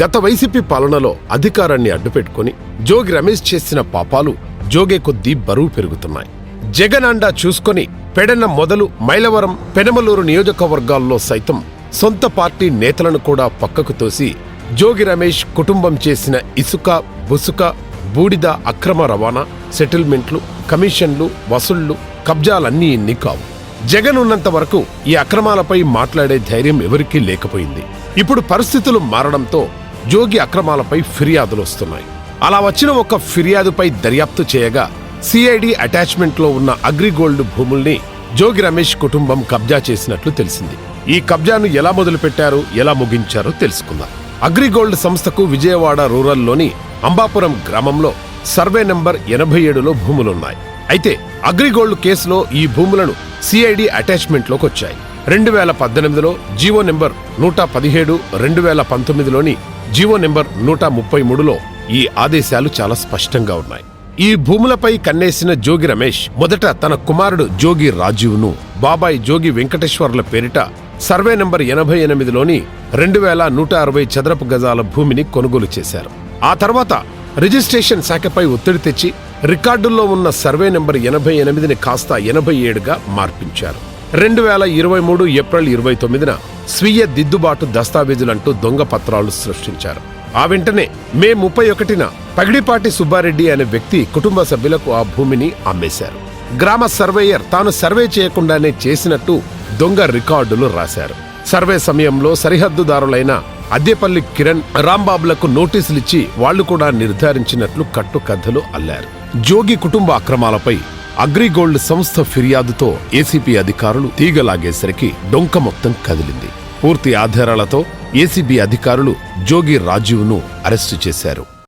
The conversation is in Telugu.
గత వైసీపీ పాలనలో అధికారాన్ని అడ్డుపెట్టుకుని జోగి రమేష్ చేసిన పాపాలు జోగే కొద్దీ బరువు పెరుగుతున్నాయి. జగన్ అండా చూసుకొని పెడన మొదలు మైలవరం పెనమలూరు నియోజకవర్గాల్లో సైతం సొంత పార్టీ నేతలను కూడా పక్కకు తోసి జోగి రమేష్ కుటుంబం చేసిన ఇసుక బుసుక బూడిద అక్రమ రవాణా సెటిల్మెంట్లు కమిషన్లు వసూళ్ళు కబ్జాలన్నీ ఇన్ని కావు. జగన్ ఉన్నంత వరకు ఈ అక్రమాలపై మాట్లాడే ధైర్యం ఎవరికీ లేకపోయింది. ఇప్పుడు పరిస్థితులు మారడంతో జోగి అక్రమాలపై ఫిర్యాదులు వస్తున్నాయి. అలా వచ్చిన ఒక ఫిర్యాదుపై దర్యాప్తు చేయగా సిఐడి అటాచ్మెంట్లో ఉన్న అగ్రిగోల్డ్ భూముల్ని జోగి రమేష్ కుటుంబం కబ్జా చేసినట్లు తెలిసింది. ఈ కబ్జాను ఎలా మొదలుపెట్టారు ఎలా ముగించారో తెలుసుకుందాం. అగ్రిగోల్డ్ సంస్థకు విజయవాడ రూరల్లోని అంబాపురం గ్రామంలో సర్వే నంబర్ ఎనభై ఏడులో భూములున్నాయి. అయితే అగ్రిగోల్డ్ కేసులో ఈ భూములను సిఐడి అటాచ్మెంట్లోకి వచ్చాయి. రెండు వేల పద్దెనిమిదిలో జీవో నెంబర్ నూట పదిహేడు రెండు వేల పంతొమ్మిదిలోని జీవో నెంబర్ నూట ముప్పై మూడులో ఈ ఆదేశాలు చాలా స్పష్టంగా ఉన్నాయి. ఈ భూములపై కన్నేసిన జోగి రమేష్ మొదట తన కుమారుడు జోగి రాజీవ్ను బాబాయ్ జోగి వెంకటేశ్వర్ల పేరిట సర్వే నంబర్ ఎనభై ఎనిమిదిలోని రెండు వేల నూట అరవై చదరపు గజాల భూమిని కొనుగోలు చేశారు. ఆ తర్వాత రిజిస్ట్రేషన్ శాఖపై ఒత్తిడి తెచ్చి రికార్డుల్లో ఉన్న సర్వే నెంబర్ ఎనభై ఎనిమిదిని కాస్త ఎనభై ఏడుగా మార్పించారు. రెండు వేల ఇరవై మూడు ఏప్రిల్ ఇరవై తొమ్మిదిన స్వీయ దిద్దుబాటు దస్తావేజులంటూ దొంగ పత్రాలు సృష్టించారు. ఆ వెంటనే మే ముప్పై ఒకటిన పగిడిపాటి సుబ్బారెడ్డి అనే వ్యక్తి కుటుంబ సభ్యులకు ఆ భూమిని అమ్మేశారు. గ్రామ సర్వేయర్ తాను సర్వే చేయకుండానే చేసినట్టు దొంగ రికార్డులు రాశారు. సర్వే సమయంలో సరిహద్దుదారులైన అద్దెపల్లి కిరణ్ రాంబాబులకు నోటీసులిచ్చి వాళ్ళు కూడా నిర్ధారించినట్లు కట్టుకథలు అల్లారు. జోగి కుటుంబ అక్రమాలపై అగ్రిగోల్డ్ సంస్థ ఫిర్యాదుతో ఏసీపీ అధికారులు తీగలాగేసరికి డొంక మొత్తం కదిలింది. పూర్తి ఆధారాలతో ఏసీబీ అధికారులు జోగి రాజీవ్ను అరెస్టు చేశారు.